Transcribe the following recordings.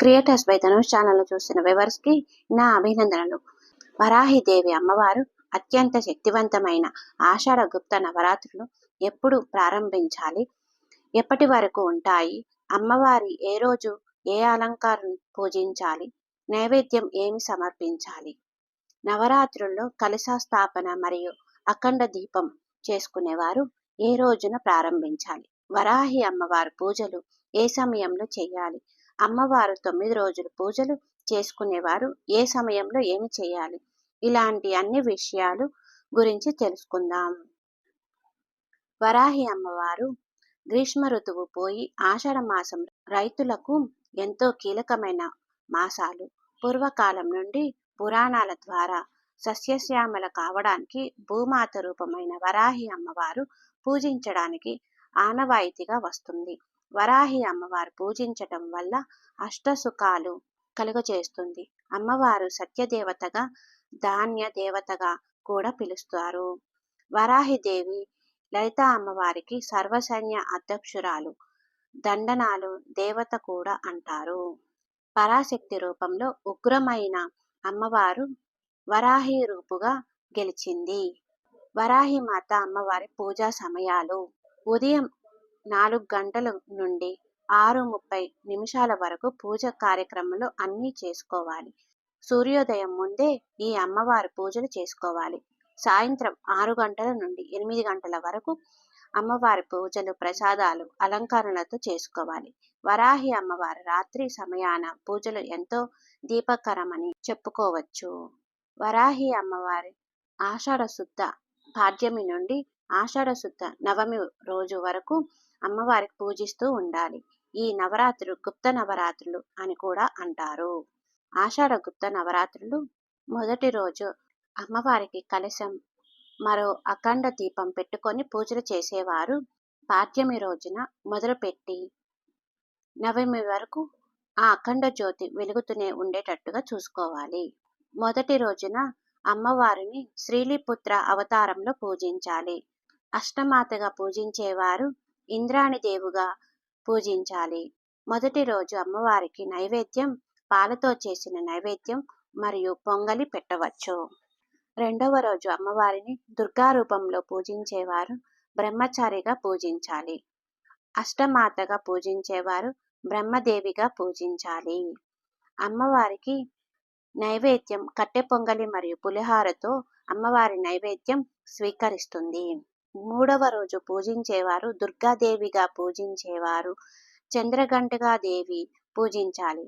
Creators by Dhanush channel చూస్తున్న వివర్స్కి నా అభినందనలు. వరాహిదేవి అమ్మవారు అత్యంత శక్తివంతమైన ఆషాఢ గుప్త నవరాత్రులు ఎప్పుడు ప్రారంభించాలి? ఎప్పటి వరకు ఉంటాయి? అమ్మవారి ఏ రోజు ఏ అలంకారం పూజించాలి? నైవేద్యం ఏమి సమర్పించాలి? నవరాత్రుల్లో కలశ స్థాపన మరియు అఖండ దీపం చేసుకునేవారు ఏ రోజున ప్రారంభించాలి? వరాహి అమ్మవారి పూజలు ఏ సమయంలో చేయాలి? అమ్మవారు తొమ్మిది రోజులు పూజలు చేసుకునేవారు. ఏ సమయంలో ఏమి చేయాలి? ఇలాంటి అన్ని విషయాలు గురించి తెలుసుకుందాం. వరాహి అమ్మవారు గ్రీష్మ ఋతువు పోయి ఆషాఢ మాసం రైతులకు ఎంతో కీలకమైన మాసాలు. పూర్వకాలం నుండి పురాణాల ద్వారా సస్యశ్యామల కావడానికి భూమాత రూపమైన వరాహి అమ్మవారు పూజించడానికి ఆనవాయితీగా వస్తుంది. వరాహి అమ్మవారు పూజించటం వల్ల అష్టసుఖాలు కలుగజేస్తుంది. అమ్మవారు సత్యదేవతగా ధాన్య దేవతగా కూడా పిలుస్తారు. వరాహిదేవి లలిత అమ్మవారికి సర్వసైన్య అధ్యక్షురాలు దండనాలు దేవత కూడా అంటారు. పరాశక్తి రూపంలో ఉగ్రమైన అమ్మవారు వరాహి రూపుగా గెలిచింది. వరాహి మాత అమ్మవారి పూజా సమయాలు ఉదయం నాలుగు గంటల నుండి ఆరు ముప్పై నిమిషాల వరకు పూజ కార్యక్రమాలు అన్నీ చేసుకోవాలి. సూర్యోదయం ముందే ఈ అమ్మవారి పూజలు చేసుకోవాలి. సాయంత్రం ఆరు గంటల నుండి ఎనిమిది గంటల వరకు అమ్మవారి పూజలు ప్రసాదాలు అలంకరణలతో చేసుకోవాలి. వరాహి అమ్మవారి రాత్రి సమయాన పూజలు ఎంతో దీపకరమని చెప్పుకోవచ్చు. వరాహి అమ్మవారి ఆషాఢ శుద్ధ పాడ్యమి నుండి ఆషాఢ శుద్ధ నవమి రోజు వరకు అమ్మవారికి పూజిస్తూ ఉండాలి. ఈ నవరాత్రులు గుప్త నవరాత్రులు అని కూడా అంటారు. ఆషాఢ గుప్త నవరాత్రులు మొదటి రోజు అమ్మవారికి కలశం మరో అఖండ దీపం పెట్టుకొని పూజలు చేసేవారు. పాఠ్యమి రోజున మొదలుపెట్టి నవమి వరకు ఆ అఖండ జ్యోతి వెలుగుతూనే ఉండేటట్టుగా చూసుకోవాలి. మొదటి రోజున అమ్మవారిని శ్రీలిపుత్ర అవతారంలో పూజించాలి. అష్టమాతగా పూజించేవారు ఇంద్రాణి దేవుగా పూజించాలి. మొదటి రోజు అమ్మవారికి నైవేద్యం పాలతో చేసిన నైవేద్యం మరియు పొంగలి పెట్టవచ్చు. రెండవ రోజు అమ్మవారిని దుర్గా రూపంలో పూజించేవారు బ్రహ్మచారిగా పూజించాలి. అష్టమాతగా పూజించేవారు బ్రహ్మదేవిగా పూజించాలి. అమ్మవారికి నైవేద్యం కట్టె పొంగలి మరియు పులిహారతో అమ్మవారి నైవేద్యం స్వీకరిస్తుంది. మూడవ రోజు పూజించేవారు దుర్గాదేవిగా పూజించేవారు చంద్రగంటగా దేవి పూజించాలి.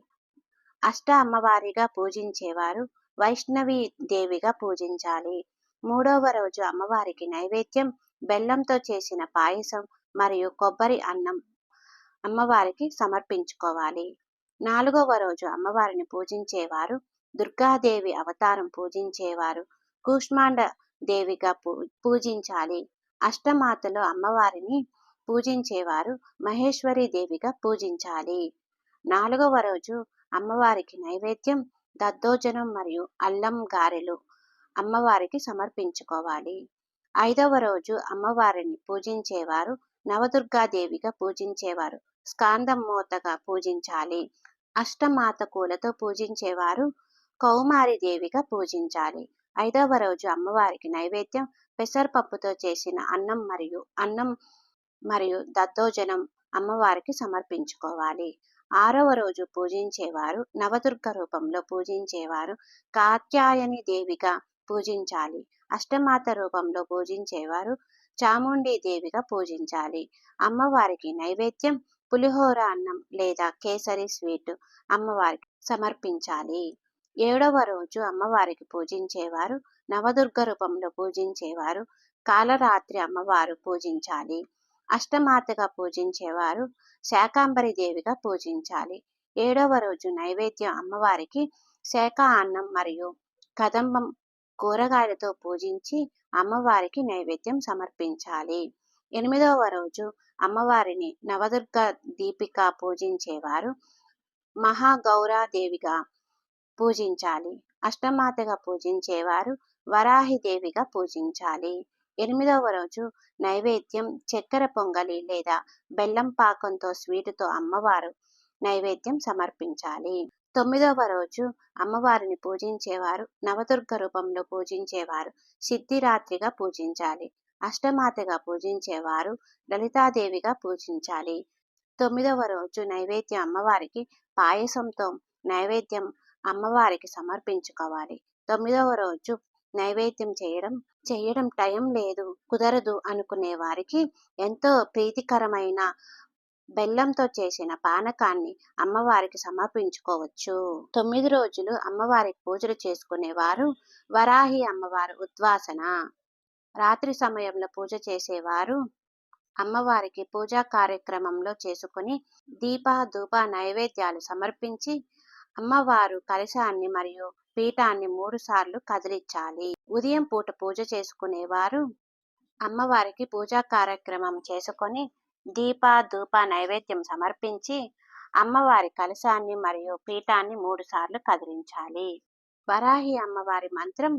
అష్ట అమ్మవారిగా పూజించేవారు వైష్ణవి దేవిగా పూజించాలి. మూడవ రోజు అమ్మవారికి నైవేద్యం బెల్లంతో చేసిన పాయసం మరియు కొబ్బరి అన్నం అమ్మవారికి సమర్పించుకోవాలి. నాలుగవ రోజు అమ్మవారిని పూజించేవారు దుర్గాదేవి అవతారం పూజించేవారు కూష్మాండ దేవిగా పూ పూజించాలి. అష్టమాతలో అమ్మవారిని పూజించేవారు మహేశ్వరి దేవిగా పూజించాలి. నాలుగవ రోజు అమ్మవారికి నైవేద్యం దద్దోజనం మరియు అల్లం గారెలు అమ్మవారికి సమర్పించుకోవాలి. ఐదవ రోజు అమ్మవారిని పూజించేవారు నవదుర్గాదేవిగా పూజించేవారు స్కాందమూతగా పూజించాలి. అష్టమాత పూలతో పూజించేవారు కౌమారి దేవిగా పూజించాలి. ఐదవ రోజు అమ్మవారికి నైవేద్యం పెసరపప్పుతో చేసిన అన్నం మరియు అన్నం మరియు దద్దోజనం అమ్మవారికి సమర్పించుకోవాలి. ఆరవ రోజు పూజించేవారు నవదుర్గ రూపంలో పూజించేవారు కాత్యాయని దేవిగా పూజించాలి. అష్టమాత రూపంలో పూజించేవారు చాముండి దేవిగా పూజించాలి. అమ్మవారికి నైవేద్యం పులిహోర అన్నం లేదా కేసరి స్వీట్ అమ్మవారికి సమర్పించాలి. ఏడవ రోజు అమ్మవారికి పూజించేవారు నవదుర్గ రూపంలో పూజించేవారు కాలరాత్రి అమ్మవారు పూజించాలి. అష్టమాతగా పూజించేవారు శాకాంబరి దేవిగా పూజించాలి. ఏడవ రోజు నైవేద్యం అమ్మవారికి శాఖ అన్నం మరియు కదంబం కూరగాయలతో పూజించి అమ్మవారికి నైవేద్యం సమర్పించాలి. ఎనిమిదవ రోజు అమ్మవారిని నవదుర్గ దీపిక పూజించేవారు మహాగౌరాదేవిగా పూజించాలి. అష్టమాతగా పూజించేవారు వరాహిదేవిగా పూజించాలి. ఎనిమిదవ రోజు నైవేద్యం చక్కెర పొంగలి లేదా బెల్లం పాకంతో స్వీటుతో అమ్మవారు నైవేద్యం సమర్పించాలి. తొమ్మిదవ రోజు అమ్మవారిని పూజించేవారు నవదుర్గ రూపంలో పూజించేవారు సిద్ధిరాత్రిగా పూజించాలి. అష్టమాతగా పూజించేవారు లలితాదేవిగా పూజించాలి. తొమ్మిదవ రోజు నైవేద్యం అమ్మవారికి పాయసంతో నైవేద్యం అమ్మవారికి సమర్పించుకోవాలి. తొమ్మిదవ రోజు నైవేద్యం చేయడం చేయడం టైం లేదు కుదరదు అనుకునే వారికి ఎంతో ప్రీతికరమైన బెల్లంతో చేసిన పానకాన్ని అమ్మవారికి సమర్పించుకోవచ్చు. తొమ్మిది రోజులు అమ్మవారికి పూజలు చేసుకునేవారు. వరాహి అమ్మవారు ఉద్వాసన. రాత్రి సమయంలో పూజ చేసేవారు. అమ్మవారికి పూజా కార్యక్రమంలో చేసుకుని దీప ధూప నైవేద్యాలు సమర్పించి అమ్మవారు కలశాన్ని మరియు పీఠాన్ని మూడు సార్లు కదిలించాలి. ఉదయం పూట పూజ చేసుకునేవారు. అమ్మవారికి పూజా కార్యక్రమం చేసుకొని దీప ధూప నైవేద్యం సమర్పించి అమ్మవారి కలశాన్ని మరియు పీఠాన్ని మూడు సార్లు కదిలించాలి. వరాహి అమ్మవారి మంత్రం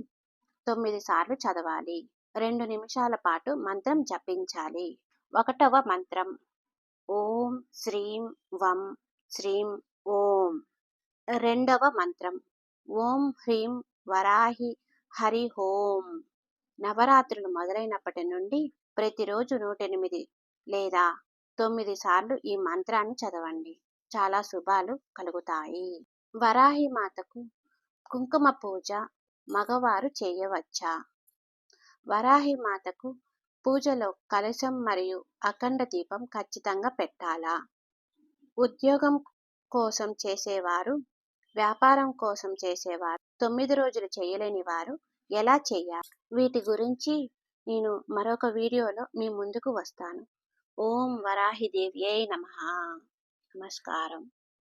తొమ్మిది సార్లు చదవాలి. రెండు నిమిషాల పాటు మంత్రం జపించాలి. ఒకటవ మంత్రం. ఓం శ్రీం వం శ్రీం ఓం. రెండవ మంత్రం. ఓం హ్రీం వరాహి హరి హోం. నవరాత్రులు మొదలైనప్పటి నుండి ప్రతిరోజు నూట ఎనిమిది లేదా తొమ్మిది సార్లు ఈ మంత్రాన్ని చదవండి. చాలా శుభాలు కలుగుతాయి. వరాహి మాతకు కుంకుమ పూజ మగవారు చేయవచ్చా? వరాహి మాతకు పూజలో కలశం మరియు అఖండ దీపం ఖచ్చితంగా పెట్టాలా? ఉద్యోగం కోసం చేసేవారు వ్యాపారం కోసం చేసేవారు. తొమ్మిది రోజులు చేయలేని వారు ఎలా చేయాలి? వీటి గురించి నేను మరొక వీడియోలో మీ ముందుకు వస్తాను. ఓం వరాహిదేవ్యే నమ. నమస్కారం.